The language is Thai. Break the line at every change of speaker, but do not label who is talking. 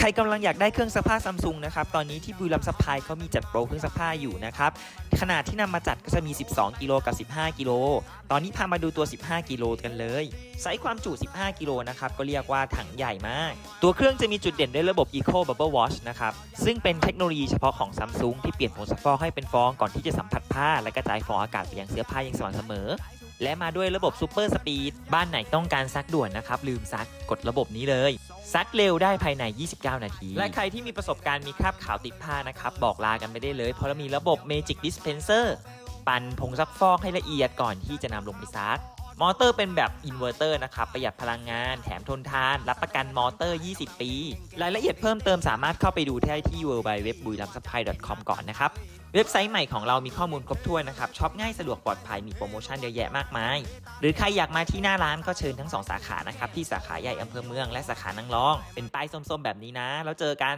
ใครกำลังอยากได้เครื่องซักผ้าซัมซุงนะครับ ตอนนี้ที่บุรีรัมย์ซัพพลายเขามีจัดโปรเครื่องซักผ้าอยู่นะครับ ขนาดที่นำมาจัดก็จะมี 12 กิโลกับ 15 กิโล ตอนนี้พามาดูตัว 15 กิโลกันเลย ไซส์ความจุ 15 กิโลนะครับ ก็เรียกว่าถังใหญ่มาก ตัวเครื่องจะมีจุดเด่นด้วยระบบ Eco Bubble Wash นะครับ ซึ่งเป็นเทคโนโลยีเฉพาะของ Samsung ที่เปลี่ยนผงซักฟอกให้เป็นฟองก่อนที่จะสัมผัสผ้า และกระจายฟองอากาศไปยังเสื้อผ้าอย่างสม่ำเสมอ และมาด้วยระบบ Super Speed บ้านไหนต้องการซักด่วนนะครับลืมซักกดระบบนี้เลย ซักเร็วได้ภายใน 29 นาที และใครที่มีประสบการณ์มีคราบขาวติดผ้านะครับ บอกลากันไปได้เลย เพราะเรามีระบบ Magic Dispenser ปั่นผงซักฟอกให้ละเอียดก่อนที่จะนำลงไปซัก มอเตอร์เป็นแบบอินเวอร์เตอร์นะครับ ประหยัดพลังงาน แถมทนทาน รับประกันมอเตอร์ 20 ปี รายละเอียดเพิ่มเติมสามารถเข้าไปดูได้ที่ w w w b u y l a m s u p p l y c o m ก่อนนะครับ เว็บไซต์ใหม่ของเรามีข้อมูลครบถ้วนนะครับช็อปง่ายสะดวกปลอดภัยมีโปรโมชั่นเยอะแยะมากมาย หรือใครอยากมาที่หน้าร้านก็เชิญทั้งสองสาขานะครับที่สาขาใหญ่อำเภอเมืองและสาขานางรอง เป็นป้ายส้มๆ แบบนี้นะ แล้วเจอกัน